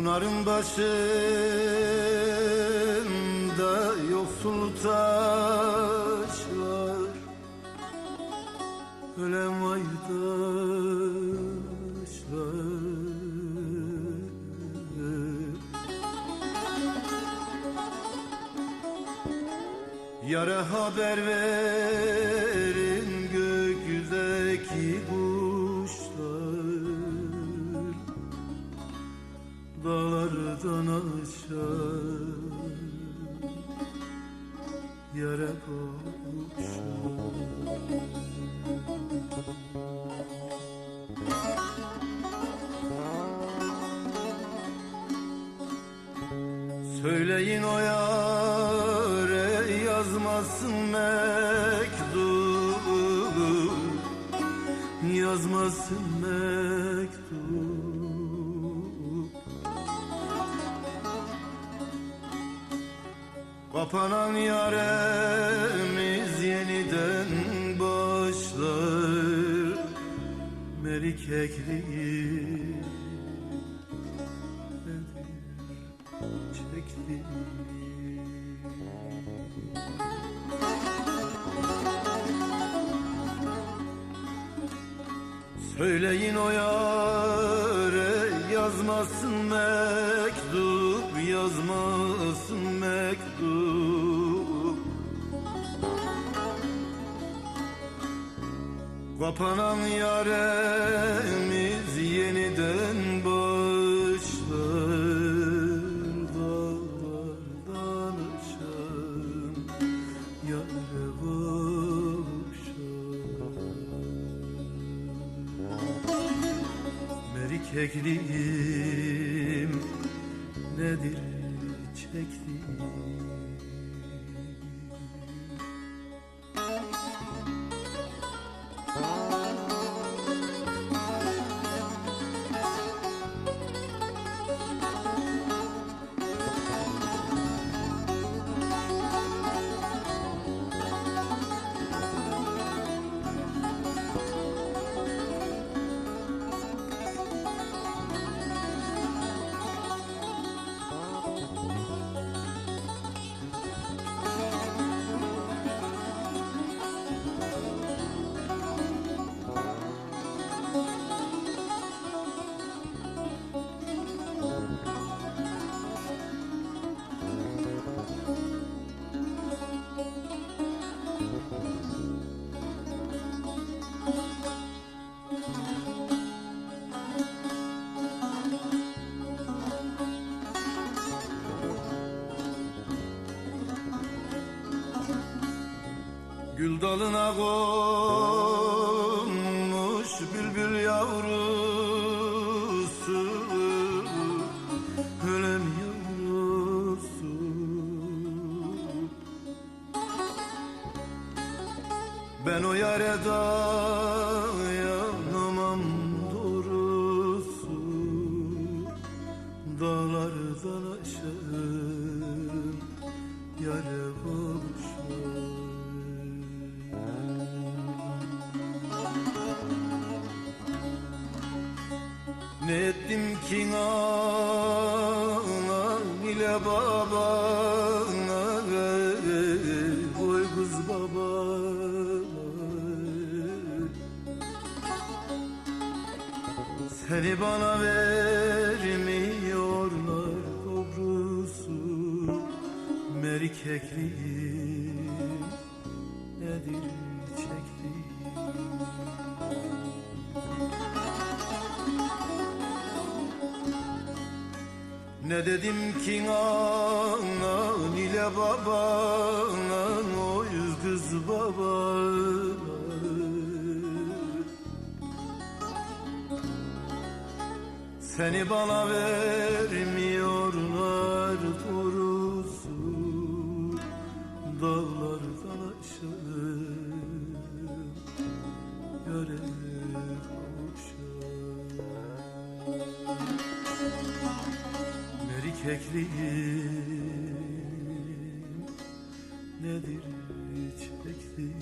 Pınarın başında yoksul taşlar Ölem aydaşlar Yara haber verin Dağlardan aşağı Yere Söyleyin o yare yazmasın mektup Yazmasın mektup Kapanan yaremiz yeniden başlar. Melik ekliği çekti Söyleyin o yare yazmasın mektup yazmasın Kapanan yaremiz yeniden başlar Dağlardan aşağı yare kavuşar Merik nedir çektiğim Gül dalına konmuş bülbül yavrusu Ölem yavrusu. Ben o yare dayanamam ettim ki anan ile babana Oy kız baba Seni bana vermiyorlar doğrusu Merik ekliği nedir Ne dedim ki anan ile babana Oy kız baba. Seni bana vermiyorlar doğrusu Merik ekliğim nedir çektiğim